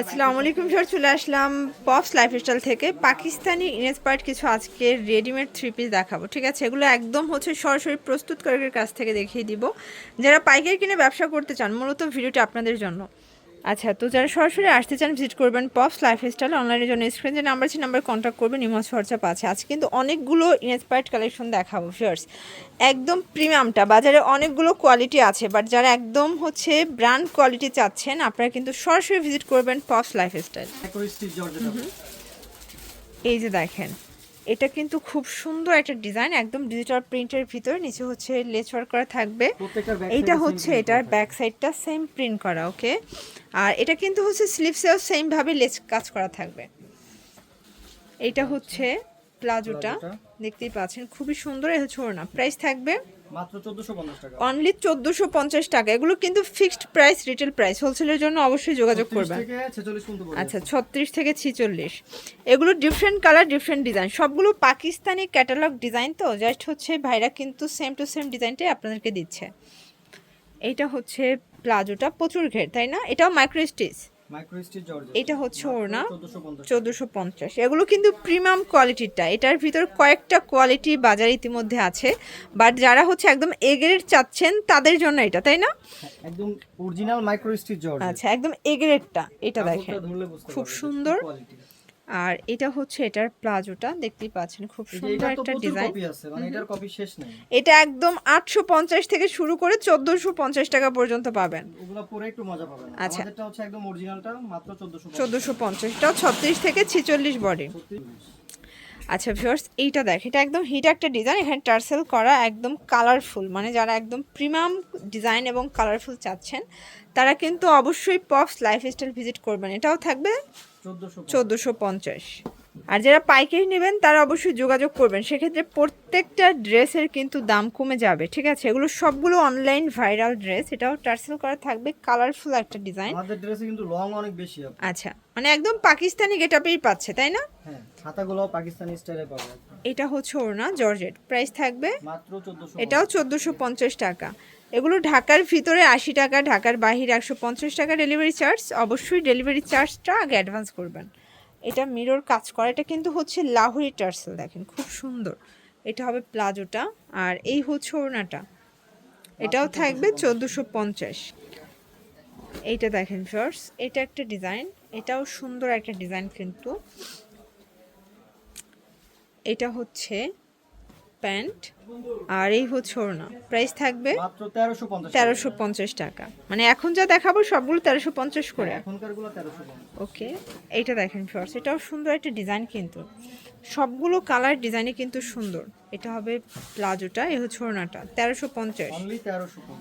আসসালামু আলাইকুম স্যার চলে আসলাম পপস লাইফস্টাইল থেকে। পাকিস্তানি ইনস্পায়ার্ড কিছু আজকে রেডিমেড থ্রি পিস দেখাবো ঠিক আছে? এগুলো একদম হচ্ছে সরাসরি প্রস্তুতকারকের কাছ থেকে দেখিয়ে দিব। যারা পাইকারি কিনে ব্যবসা করতে চান মূলত ভিডিওটি আপনাদের জন্য। আচ্ছা তো যারা সরাসরি আসতে চান ভিজিট করবেন পপস লাইফস্টাইল অনলাইনের জন্য স্ক্রিন যে নাম্বার আছে নাম্বার কন্ট্যাক্ট করবেন ইমজ হোয়াটসঅ্যাপ আছে। আজকে কিন্তু অনেকগুলো ইনস্পায়ার্ড কালেকশন দেখাবো ফিয়ার্স একদম প্রিমিয়ামটা বাজারে অনেকগুলো কোয়ালিটি আছে বাট যারা একদম হচ্ছে ব্র্যান্ড কোয়ালিটি চাচ্ছেন আপনারা কিন্তু সরাসরি ভিজিট করবেন পপস লাইফস্টাইল অ্যাকোরিস্টিক জর্জেট। এই যে দেখেন। এটা কিন্তু খুব সুন্দর একটা ডিজাইন একদম ডিজিটাল প্রিন্টের ভিতরে নিচে হচ্ছে লেস ওয়ার্ক করা থাকবে। এটা এইটা হচ্ছে এটার ব্যাক সাইডটা সেম প্রিন্ট করা ওকে আর এটা কিন্তু হচ্ছে স্লিভসেও সেমভাবে লেস কাজ করা থাকবে। এটা হচ্ছে প্লাজোটা। দেখতেই পাচ্ছেন খুবই সুন্দর এটা হচ্ছে ওড়না। প্রাইস থাকবে মাত্র 1450 টাকা। অনলি চোদ্দোশো পঞ্চাশ টাকা। এগুলো কিন্তু ফিক্সড প্রাইস রিটেল প্রাইস হোলসেলের জন্য অবশ্যই যোগাযোগ 30 করবেন। 46 আচ্ছা ছত্রিশ থেকে ছিচল্লিশ। এগুলো ডিফারেন্ট কালার ডিফারেন্ট ডিজাইন সবগুলো পাকিস্তানি ক্যাটালগ ডিজাইন তো? জাস্ট হচ্ছে ভাইরা কিন্তু সেম টু সেম ডিজাইনটাই আপনাদেরকে দিচ্ছে। এইটা হচ্ছে প্লাজোটা প্রচুর ঘের তাই না? এটাও মাইক্রো স্টিচ এটা হচ্ছে ওর না চোদ্দোশো পঞ্চাশ। এগুলো কিন্তু প্রিমিয়াম কোয়ালিটিরটা এটার ভিতর কয়েকটা কোয়ালিটি বাজারে ইতিমধ্যে আছে। বাট যারা হচ্ছে একদম এগ্রেড চাচ্ছেন তাদের জন্য এটা তাই না? হ্যাঁ, একদম অরিজিনাল মাইক্রোস্টির জর্জ আচ্ছা একদম এগ্রেডটা এটা দেখেন। খুব সুন্দর। আর এটা হচ্ছে এটার প্লাজোটা দেখতেই পাচ্ছেন খুব সুন্দর একটা ডিজাইন। কপি আছে মানে এটার কপি শেষ নাই। এটা একদম আটশো পঞ্চাশ থেকে শুরু করে চোদ্দোশো পঞ্চাশ টাকা পর্যন্ত পাবেন। ওগুলা পরে একটু মজা পাবেন। আচ্ছা। আমাদেরটা হচ্ছে একদম অরিজিনালটা মাত্র 1450 চোদ্দোশো পঞ্চাশটাও ছত্রিশ থেকে ছিচল্লিশ বডি আচ্ছা ভিউয়ার্স এইটা দেখ এটা একদম হিট একটা ডিজাইন এখানে টার্সেল করা একদম কালারফুল মানে যারা একদম প্রিমিয়াম ডিজাইন এবং কালারফুল চাচ্ছেন তারা কিন্তু অবশ্যই পপস লাইফস্টাইল ভিজিট করবেন। এটাও থাকবে 1450 চোদ্দোশো পঞ্চাশ। আর যারা পাইকারি নেবেন তারা অবশ্যই যোগাযোগ করবেন। সেক্ষেত্রে প্রত্যেকটা ড্রেসের কিন্তু দাম কমে যাবে ঠিক আছে? এগুলো সবগুলো অনলাইন ভাইরাল ড্রেস এটাও টার্সেল করা থাকবে কালারফুল একটা ডিজাইন আমাদের ড্রেসে কিন্তু লং অনেক বেশি আচ্ছা মানে একদম পাকিস্তানি গেটাপেই পাচ্ছে তাই না? হ্যাঁ হাতাগুলো পাকিস্তানি স্টাইলে পাবে এটা হচ্ছে ওড়না জর্জেট। প্রাইস থাকবে মাত্র 1450 এটাও চোদ্দোশো পঞ্চাশ টাকা। এগুলো ঢাকার ভিতরে আশি টাকা ঢাকার বাহিরে একশো পঞ্চাশ টাকা ডেলিভারি চার্জ অবশ্যই ডেলিভারি চার্জটা আগে অ্যাডভান্স করবেন। এটা মিরর কাজ করা। এটা কিন্তু হচ্ছে লাহোরি টার্সেল দেখেন খুব সুন্দর। এটা হবে প্লাজোটা। আর এই হচ্ছে ওড়নাটা। এটাও থাকবে চোদ্দোশো পঞ্চাশ। এইটা দেখেন ফার্স এটা একটা ডিজাইন এটাও সুন্দর একটা ডিজাইন কিন্তু। এটা হচ্ছে প্যান্ট আর এই হচ্ছে ওড়না। প্রাইস থাকবে মাত্র 1350 তেরোশো পঞ্চাশ টাকা। মানে এখন যা দেখাবো সবগুলো তেরোশো পঞ্চাশ করে। 1350 ওকে এইটা দেখেন শর্টস এটাও সুন্দর একটা ডিজাইন কিন্তু। সবগুলো কালার ডিজাইনই কিন্তু সুন্দর। এটা হবে প্লাজোটা এ হচ্ছে ওড়নাটা তেরোশো পঞ্চাশ।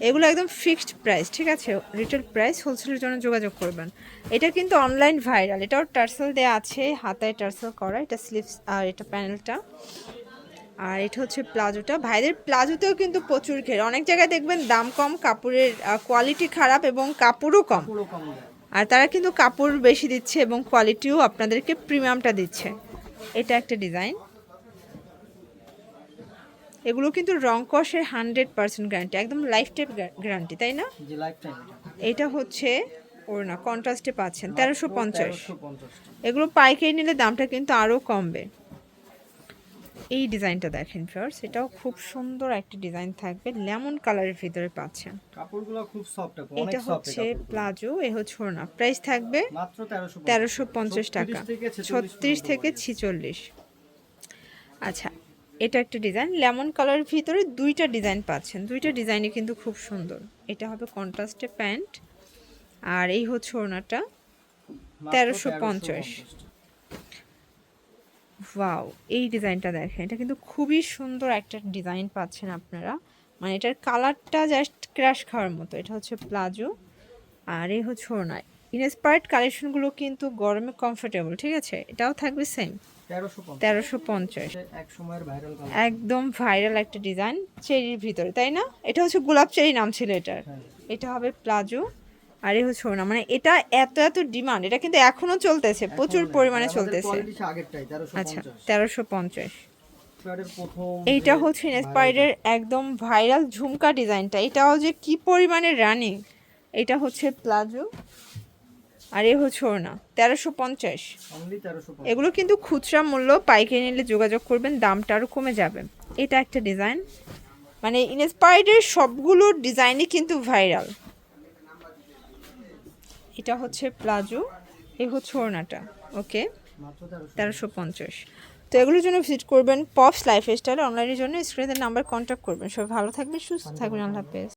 এগুলো একদম ফিক্সড প্রাইস ঠিক আছে? রিটেল প্রাইস হোলসেলের জন্য যোগাযোগ করবেন। এটা কিন্তু অনলাইন ভাইরাল এটাও টার্সেল দেওয়া আছে হাতায় টার্সেল করা এটা স্লিভস আর এটা প্যানেলটা আর এটা হচ্ছে প্লাজোটা। ভাইদের প্লাজোতেও কিন্তু প্রচুর ঘের। অনেক জায়গায় দেখবেন দাম কম কাপড়ের কোয়ালিটি খারাপ এবং কাপড়ও কম। আর তারা কিন্তু কাপড় বেশি দিচ্ছে এবং কোয়ালিটিও আপনাদেরকে প্রিমিয়ামটা দিচ্ছে। এটা একটা ডিজাইন এগুলো কিন্তু রং কষের হান্ড্রেড পার্সেন্ট গ্যারান্টি একদম লাইফ টাইপ গ্যারান্টি তাই না? এটা। হচ্ছে ওর না কন্ট্রাস্টে পাচ্ছেন তেরোশো পঞ্চাশ। এগুলো পাইকারি নিলে দামটা কিন্তু আরও কমবে। এই ডিজাইনটা দেখেন ফার্স এটাও খুব সুন্দর একটা ডিজাইন থাকবে লেমন কালারের ভিতরে পাচ্ছেন। কাপড়গুলো খুব সফট অনেক এটা হচ্ছে প্লাজো এ হচ্ছে ওড়না। প্রাইস থাকবে মাত্র 1350 তেরোশো পঞ্চাশ টাকা। 36 থেকে 46 ছত্রিশ থেকে ছিচল্লিশ। আচ্ছা এটা একটা ডিজাইন। লেমন কালারের ভিতরে দুইটা ডিজাইন পাচ্ছেন। দুইটা ডিজাইনই কিন্তু খুব সুন্দর। এটা হবে কন্ট্রাস্টে প্যান্ট আর এই হচ্ছে ওড়নাটা মাত্র 1350 ওয়াও এই ডিজাইনটা দেখেন। এটা কিন্তু খুবই সুন্দর একটা ডিজাইন পাচ্ছেন আপনারা। মানে এটার কালারটা জাস্ট ক্র্যাশ খাওয়ার মতো। এটা হচ্ছে প্লাজো আর এই হচ্ছে ওড়না। ইনস্পায়ার্ড কালেকশনগুলো কিন্তু গরমে কমফোর্টেবল ঠিক আছে? এটাও থাকবে সেম 1350 তেরোশো পঞ্চাশ। একদম ভাইরাল একটা ডিজাইন চেরির ভিতরে তাই না? এটা হচ্ছে গোলাপ চেরি নাম ছিল এটার। হ্যাঁ। এটা হবে প্লাজো। আর হচ্ছে না মানে এটা এত এত ডিমান্ড এটা কিন্তু এখনও চলতেছে প্রচুর পরিমাণে চলতেছে। কোয়ালিটি আগেরটাই 1350 আচ্ছা তেরোশো পঞ্চাশ। এইটা হচ্ছে ইন্সপায়ার্ডের একদম ভাইরাল ঝুমকা ডিজাইনটা এটাও যে কি পরিমাণে রানিং এটা হচ্ছে প্লাজো আর এ হচ্ছে পঞ্চাশ। তেরোশো পঞ্চাশ। এগুলো কিন্তু খুচরা মূল্য পাইকারি নিলে যোগাযোগ করবেন দামটা আরও কমে যাবে। এটা একটা ডিজাইন মানে ইনস্পায়ার্ডের সবগুলো ডিজাইনই কিন্তু ভাইরাল এটা হচ্ছে প্লাজো, এ হচ্ছে ওড়নাটা, ওকে? তেরোশো পঞ্চাশ। তো এগুলোর জন্য ভিজিট করবেন, পপস লাইফ স্টাইল অনলাইনের জন্য স্ক্রিনের নাম্বার কন্ট্যাক্ট করবেন। সবাই ভালো থাকবেন, সুস্থ থাকবেন, আল্লাহ হাফেজ।